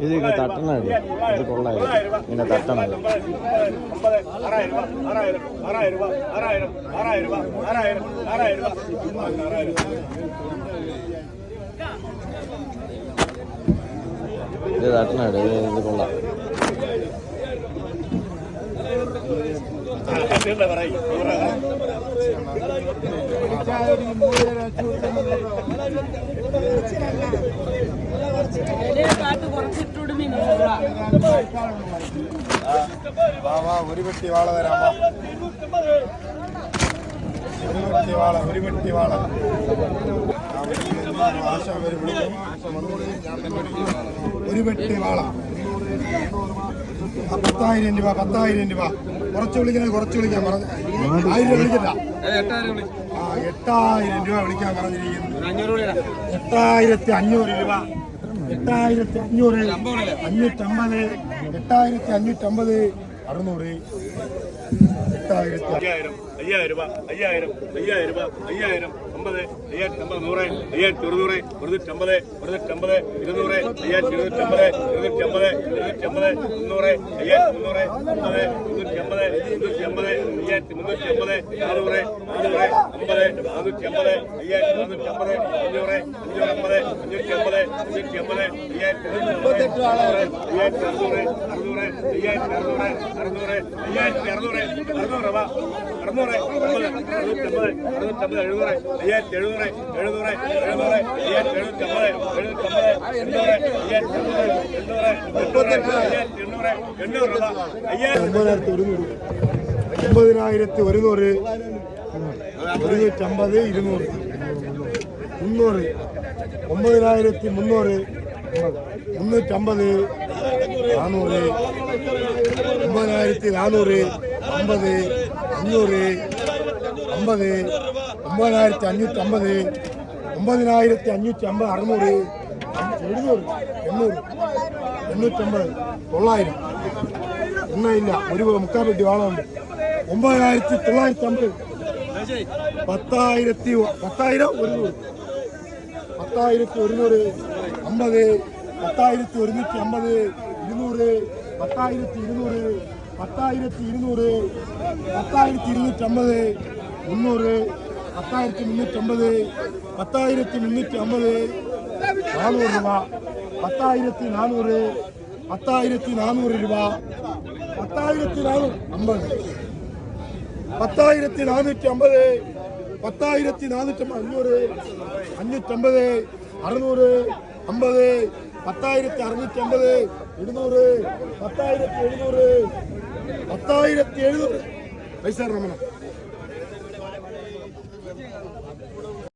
இதுக்கு தட்டணும் இது இது கொள்ளாயிரம் இந்த தட்டணும் இது இது தட்டணும் இது இது கொள்ளாம் வர ഒരു വെട്ടി വാള തരാം ഒരു പെട്ടി വാള ഒരു വെട്ടി വാള പത്തായിരം രൂപ പത്തായിരം രൂപ കുറച്ച് വിളിക്കണേ കുറച്ച് വിളിക്കാൻ പറഞ്ഞു ആയിരം വിളിക്കണ്ട ആ എട്ടായിരം രൂപ വിളിക്കാൻ പറഞ്ഞിരിക്കുന്നു എട്ടായിരത്തി അഞ്ഞൂറ് രൂപ എട്ടായിരത്തി അഞ്ഞൂറ് അഞ്ഞൂറ്റമ്പത് എട്ടായിരത്തി അഞ്ഞൂറ്റമ്പത് അറുന്നൂറ്. എട്ടായിരത്തി അയ്യായിരം അയ്യായിരം രൂപ അയ്യായിരം അയ്യായിരം രൂപ അയ്യായിരം അമ്പത് അയ്യായിരത്തി അമ്പത് നൂറ് അയ്യായിരത്തി ഒരുന്നൂറ് ഒരുന്നൂറ്റി അമ്പത് ഇരുന്നൂറ് അയ്യായിരത്തി ഇരുന്നൂറ്റമ്പത് ഇരുന്നൂറ്റി അമ്പത് മുന്നൂറ് അയ്യായിരത്തി മുന്നൂറ് അമ്പത് മുന്നൂറ്റമ്പത് മുന്നൂറ്റമ്പത് അയ്യായിരത്തി മുന്നൂറ്റമ്പത് നാനൂറ് നാനൂറ് അമ്പത് നാനൂറ്റമ്പത് അയ്യായിരത്തി നാനൂറ്റമ്പത് അഞ്ഞൂറ് അഞ്ഞൂറമ്പത് അഞ്ഞൂറ്റമ്പത് അഞ്ഞൂറ്റമ്പത് അയ്യായിരത്തി അഞ്ഞൂറ് അയ്യായിരത്തി അറുന്നൂറ് അറുന്നൂറ് അയ്യായിരത്തി അറുന്നൂറ് അറുന്നൂറ് അയ്യായിരത്തി അറുന്നൂറ് അറുന്നൂറ് രൂപ. അറുന്നൂറ് അറുന്നൂറ്റമ്പത് അറുന്നൂറ്റമ്പത് എഴുന്നൂറ് അയ്യായിരത്തി എഴുന്നൂറ് എഴുന്നൂറ് എഴുന്നൂറ് അയ്യായിരത്തി എഴുന്നൂറ്റമ്പത് എഴുന്നൂറ്റമ്പത് എണ്ണൂറ് അയ്യായിരത്തി എണ്ണൂറ് എണ്ണൂറ് എണ്ണൂറ് അയ്യായിരത്തി എണ്ണൂറ് എണ്ണൂറ് രൂപ. അയ്യായിരത്തി ഒരുന്നൂറ്. ഒമ്പതിനായിരത്തി ഒരുന്നൂറ് ഇരുന്നൂറ്. മുന്നൂറ്. ഒമ്പതിനായിരത്തി മുന്നൂറ് മുന്നൂറ്റമ്പത് നാനൂറ് ഒമ്പതിനായിരത്തി നാനൂറ് അമ്പത് അഞ്ഞൂറ് അമ്പത് ഒമ്പതിനായിരത്തി അഞ്ഞൂറ്റി അമ്പത് ഒമ്പതിനായിരത്തി അഞ്ഞൂറ്റി അമ്പത് അറുന്നൂറ് എഴുന്നൂറ് എണ്ണൂറ് എണ്ണൂറ്റമ്പത് തൊള്ളായിരം. എണ്ണയില്ല ഒരു മുക്കാൽ പെട്ടി വാളമുണ്ട്. ഒമ്പതിനായിരത്തി തൊള്ളായിരത്തി അമ്പത് പത്തായിരത്തി പത്തായിരം ഒരുന്നൂറ്. പത്തായിരത്തി ഒരുന്നൂറ് അമ്പത് പത്തായിരത്തി ഒരുന്നൂറ്റി അമ്പത് ഇരുന്നൂറ് പത്തായിരത്തി ഇരുന്നൂറ് പത്തായിരത്തി ഇരുന്നൂറ് പത്തായിരത്തി ഇരുന്നൂറ്റമ്പത് മുന്നൂറ് പത്തായിരത്തി മുന്നൂറ്റമ്പത് പത്തായിരത്തി മുന്നൂറ്റി അമ്പത് നാനൂറ് രൂപ പത്തായിരത്തി നാനൂറ് പത്തായിരത്തി നാനൂറ് രൂപ പത്തായിരത്തി നാനൂറ് അമ്പത് പത്തായിരത്തി നാനൂറ്റി അമ്പത് പത്തായിരത്തി നാനൂറ്റി അഞ്ഞൂറ് അഞ്ഞൂറ്റമ്പത് അറുന്നൂറ് അമ്പത് പത്തായിരത്തി അറുന്നൂറ്റി അമ്പത് എഴുന്നൂറ് പത്തായിരത്തി എഴുന്നൂറ് പത്തായിരത്തി എഴുന്നൂറ് പൈസ രമണ